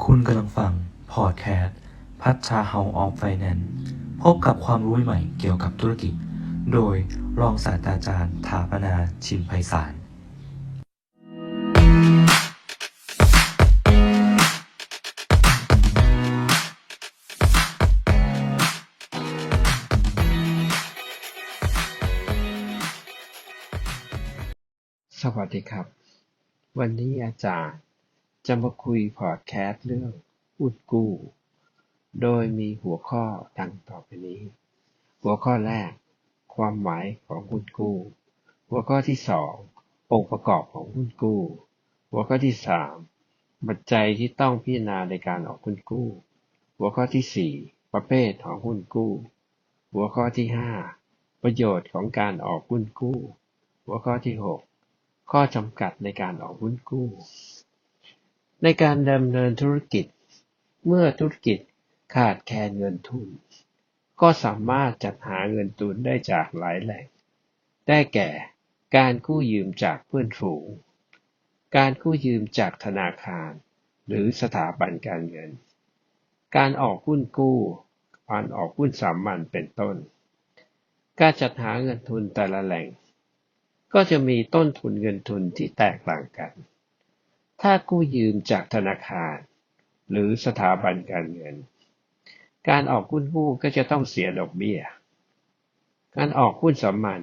คุณกำลังฟัง พอดแคสต์พัชชาเฮาออฟไฟแนนซ์พบกับความรู้ใหม่เกี่ยวกับธุรกิจ โดยรองศาสตราจารย์ถาปนาชินไพศาลสวัสดีครับ วันนี้อาจารย์ จะมาคุยพอดแคสต์เรื่องหุ้นกู้ โดยมีหัวข้อดังต่อไปนี้ หัวข้อแรก ความหมายของหุ้นกู้ หัวข้อที่สององค์ประกอบของหุ้นกู้ หัวข้อที่สามปัจจัยที่ต้องพิจารณาในการออกหุ้นกู้ หัวข้อที่สี่ประเภทของหุ้นกู้ หัวข้อที่ห้าประโยชน์ของการออกหุ้นกู้ หัวข้อที่หกข้อจำกัดในการออกหุ้นกู้ ในการดำเนินธุรกิจ เมื่อธุรกิจขาดแคลนเงินทุน ก็สามารถจัดหาเงินทุนได้จากหลายแหล่ง ได้แก่การกู้ยืมจากเพื่อนฝูง การกู้ยืมจากธนาคาร หรือสถาบันการเงิน การออกหุ้นกู้การออกหุ้นสามัญเป็นต้น การจัดหาเงินทุนแต่ละแหล่ง ก็จะมีต้นทุนเงินทุนที่แตกต่างกัน ถ้ากู้ยืมจากธนาคาร หรือสถาบันการเงิน การออกหุ้นกู้ก็จะต้องเสียดอกเบี้ย การออกหุ้นสามัญ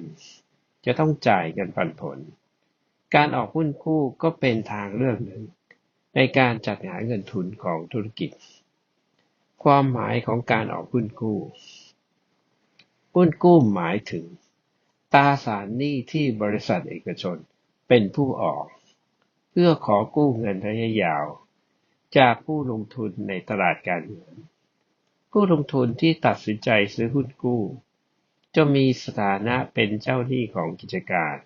จะต้องจ่ายเงินปันผล การออกหุ้นกู้ก็เป็นทางเลือกหนึ่ง ในการจัดหาเงินทุนของธุรกิจ ความหมายของการออกหุ้นกู้หุ้นกู้หมายถึงตราสารหนี้ที่บริษัทเอกชนเป็นผู้ออก เพื่อขอกู้เงินระยะยาว จากผู้ลงทุนในตลาดการเงิน ผู้ลงทุนที่ตัดสินใจซื้อหุ้นกู้ จะมีสถานะเป็นเจ้าหนี้ของกิจการ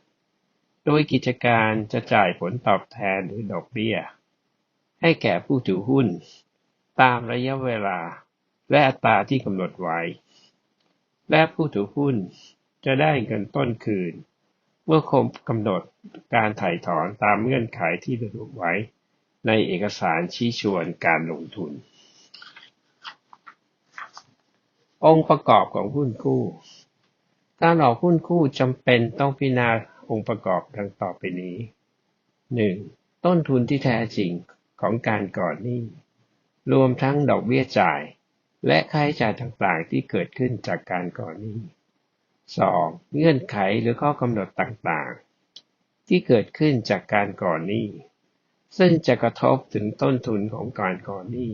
โดยกิจการจะจ่ายผลตอบแทนหรือดอกเบี้ย ให้แก่ผู้ถือหุ้น ตามระยะเวลาและอัตราที่กำหนดไว้ และผู้ถือหุ้นจะได้เงินต้นคืน เมื่อครบกำหนดการถ่ายถอนตามเงื่อนไขที่ระบุไว้ ในเอกสารชี้ชวนการลงทุน องค์ประกอบของหุ้นกู้ การออกหุ้นกู้จำเป็นต้องพิจารณาองค์ประกอบดังต่อไปนี้ 1. ต้นทุนที่แท้จริงของการก่อนหนี้ รวมทั้งดอกเบี้ยจ่าย และค่าใช้จ่ายต่างๆที่เกิดขึ้นจากการก่อนหนี้ 2. เงื่อนไขหรือข้อกำหนดต่างๆ ที่เกิดขึ้นจากการก่อนหนี้ ซึ่งจะกระทบถึงต้นทุนของการก่อนหนี้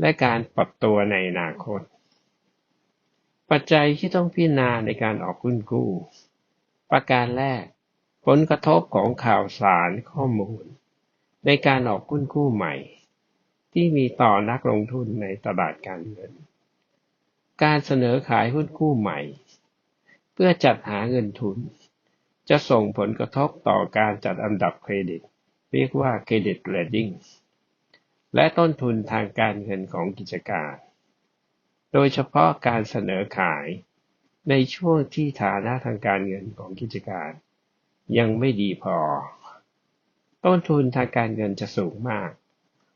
และการปรับตัวในอนาคต ปัจจัยที่ต้องพิจารณาในการออกหุ้นกู้ ประการแรก ผลกระทบของข่าวสารข้อมูล ในการออกหุ้นกู้ใหม่ ที่มีต่อนักลงทุนในตลาดการเงิน การเสนอขายหุ้นกู้ใหม่ พื่อจัดหาเงินทุน จะส่งผลกระทบต่อการจัดอันดับเครดิต เรียกว่าเครดิตเรตติ้งและต้นทุนทางการเงินของกิจการ โดยเฉพาะการเสนอขาย ในช่วงที่ฐานะทางการเงินของกิจการ ยังไม่ดีพอ ต้นทุนทางการเงินจะสูงมาก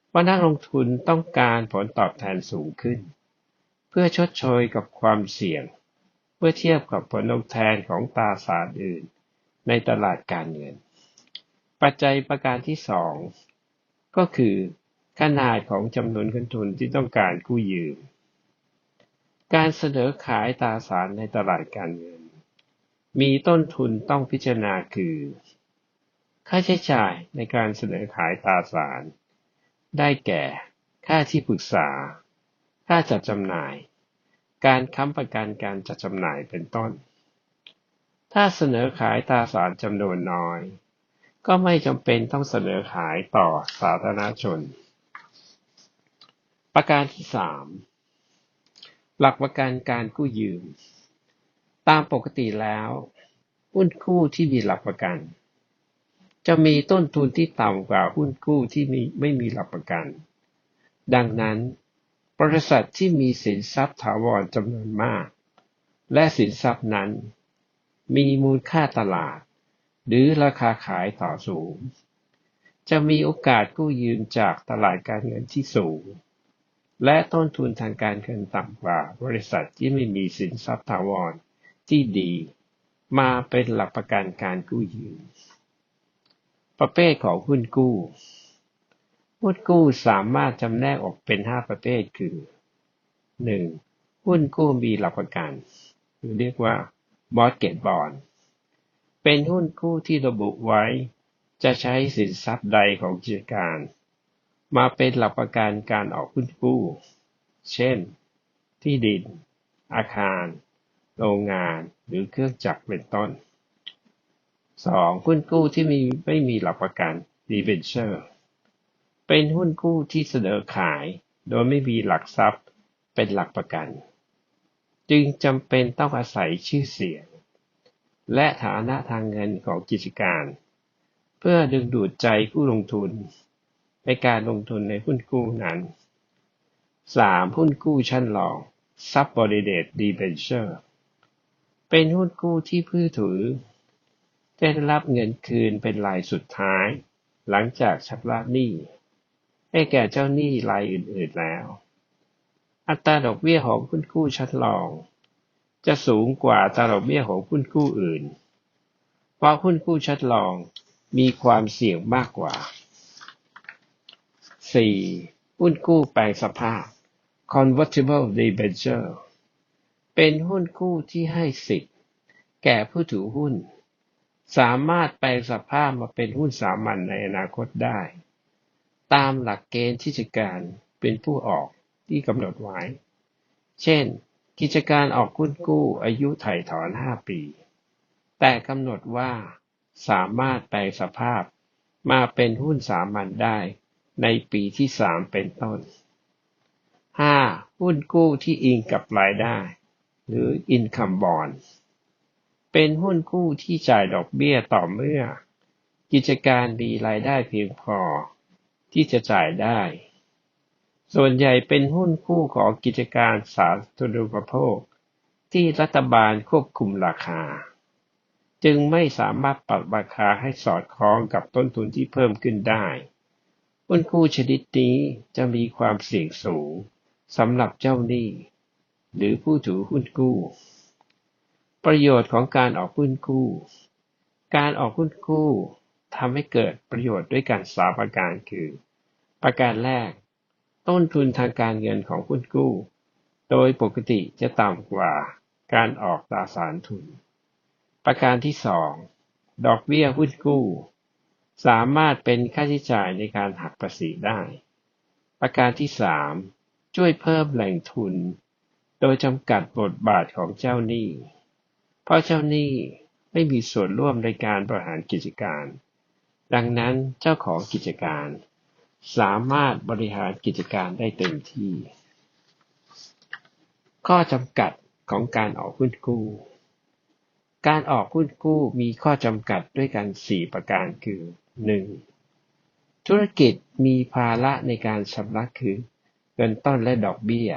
เพราะนักลงทุนต้องการผลตอบแทนสูงขึ้น เพื่อชดเชยกับความเสี่ยง มื่อเทียบกับผลตอบแทนของตราสารอื่น ในตลาดการเงิน ปัจจัยประการที่สองก็คือ ขนาดของจำนวนเงินทุนที่ต้องการกู้ยืม การเสนอขายตราสารในตลาดการเงิน มีต้นทุนต้องพิจารณาคือ ค่าใช้จ่ายในการเสนอขายตราสาร ได้แก่ ค่าที่ปรึกษา ค่าจัดจำหน่าย การค้ำประกันการจัดจำหน่ายเป็นต้น ถ้าเสนอขายตราสารจำนวนน้อย ก็ไม่จำเป็นต้องเสนอขายต่อสาธารณชน ประการที่สามหลักประกันการกู้ยืม ตามปกติแล้วหุ้นกู้ที่มีหลักประกัน จะมีต้นทุนที่ต่ำกว่าหุ้นกู้ที่มีไม่มีหลักประกัน ดังนั้น บริษัทที่มีสินทรัพย์ถาวรจำนวนมาก และสินทรัพย์นั้น มีมูลค่าตลาด หรือราคาขายต่อสูง จะมีโอกาสกู้ยืมจากตลาดการเงินที่สูง และต้นทุนทางการเงินต่ำกว่าบริษัทที่ไม่มีสินทรัพย์ถาวรที่ดี มาเป็นหลักประกันการกู้ยืม ประเภทของหุ้นกู้ หุ้นกู้สามารถจำแนกออกเป็น 5 ประเภทคือ 1. หุ้นกู้มีหลักประกันหรือเรียกว่า mortgage bond เป็นหุ้นกู้ที่ระบุไว้ จะใช้สินทรัพย์ใดของกิจการ มาเป็นหลักประกันการออกหุ้นกู้ เช่น ที่ดิน อาคาร โรงงานหรือเครื่องจักรเป็นต้น 2. หุ้นกู้ที่มีไม่มีหลักประกัน debenture เป็นหุ้นกู้ที่เสนอขาย โดยไม่มีหลักทรัพย์เป็นหลักประกัน จึงจำเป็นต้องอาศัยชื่อเสียง และฐานะทางเงินของกิจการ เพื่อดึงดูดใจผู้ลงทุน ในการลงทุนในหุ้นกู้นั้น 3. หุ้นกู้ชั้นรอง subordinated debenture เป็นหุ้นกู้ที่ผู้ถือ ได้รับเงินคืนเป็นรายสุดท้าย หลังจากชำระหนี้ ให้แก่เจ้าหนี้รายอื่นๆแล้ว อัตราดอกเบี้ยของหุ้นกู้ชั้นรอง จะสูงกว่าอัตราดอกเบี้ยของหุ้นกู้อื่น เพราะหุ้นกู้ชั้นรองมีความเสี่ยงมากกว่า 4. หุ้นกู้แปลงสภาพ convertible debenture เป็นหุ้นกู้ที่ให้สิทธิ์ แก่ผู้ถือหุ้น สามารถแปลงสภาพมาเป็นหุ้นสามัญในอนาคตได้ ตามหลักเกณฑ์ที่กิจการเป็นผู้ออกที่กำหนดไว้ เช่น กิจการออกหุ้นกู้อายุไถ่ถอน 5 ปี แต่กำหนดว่าสามารถแปลสภาพมาเป็นหุ้นสามัญได้ในปีที่ 3 เป็นต้น 5. หุ้นกู้ที่อิงกับรายได้ หรือ income bond เป็นหุ้นกู้ที่จ่ายดอกเบี้ยต่อเมื่อ กิจการมีรายได้เพียงพอ ที่จะจ่ายได้ ส่วนใหญ่เป็นหุ้นคู่ของกิจการสาธารณูปโภค ที่รัฐบาลควบคุมราคา จึงไม่สามารถปรับราคาให้สอดคล้องกับต้นทุนที่เพิ่มขึ้นได้ หุ้นคู่ชนิดนี้จะมีความเสี่ยงสูงสำหรับเจ้าหนี้ หรือผู้ถือหุ้นกู้ ประโยชน์ของการออกหุ้นกู้ การออกหุ้นกู้ ทำให้เกิดประโยชน์ด้วยกันสามประการคือ ประการแรก ต้นทุนทางการเงินของหุ้นกู้ โดยปกติจะต่ำกว่าการออกตราสารทุน ประการที่สองดอกเบี้ยหุ้นกู้ สามารถเป็นค่าใช้จ่ายในการหักภาษีได้ ประการที่สามช่วยเพิ่มแหล่งทุน โดยจำกัดบทบาทของเจ้าหนี้ เพราะเจ้าหนี้ไม่มีส่วนร่วมในการบริหารกิจการ ดังนั้นเจ้าของกิจการ สามารถบริหารกิจการได้เต็มที่ ข้อจำกัดของการออกหุ้นกู้ การออกหุ้นกู้มีข้อจำกัดด้วยกัน 4 ประการคือ 1. ธุรกิจมีภาระในการชำระคืนเงินต้นและดอกเบี้ย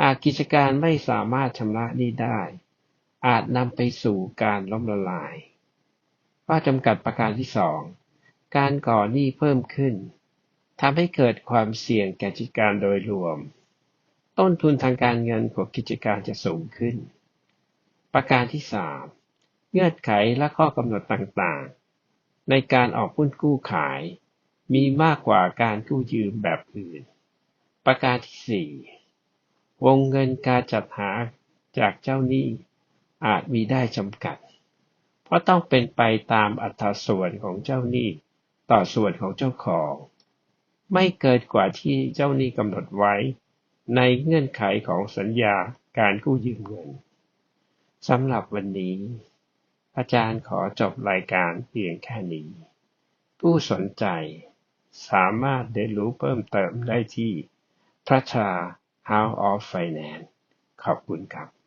หากกิจการไม่สามารถชำระหนี้ได้ อาจนำไปสู่การล้มละลาย ข้อจำกัดประการที่สองการก่อหนี้เพิ่มขึ้นทำให้เกิดความเสี่ยงแก่กิจการโดยรวม ต้นทุนทางการเงินของกิจการจะสูงขึ้น ประการที่สามเงื่อนไขและข้อกำหนดต่างๆ ในการออกหุ้นกู้ขาย มีมากกว่าการกู้ยืมแบบอื่น ประการที่สี่วงเงินการจัดหาจากเจ้าหนี้อาจมีได้จำกัด ราะต้องเป็นไปตามอัตราส่วนของเจ้าหนี้ต่อส่วนของเจ้าของ ไม่เกินกว่าที่เจ้าหนี้กำหนดไว้ ในเงื่อนไขของสัญญาการกู้ยืมเงินสำหรับวันนี้ อาจารย์ขอจบรายการเพียงแค่นี้ ผู้สนใจสามารถเรียนรู้เพิ่มเติมได้ที่พระชา House of Finance ขอบคุณครับ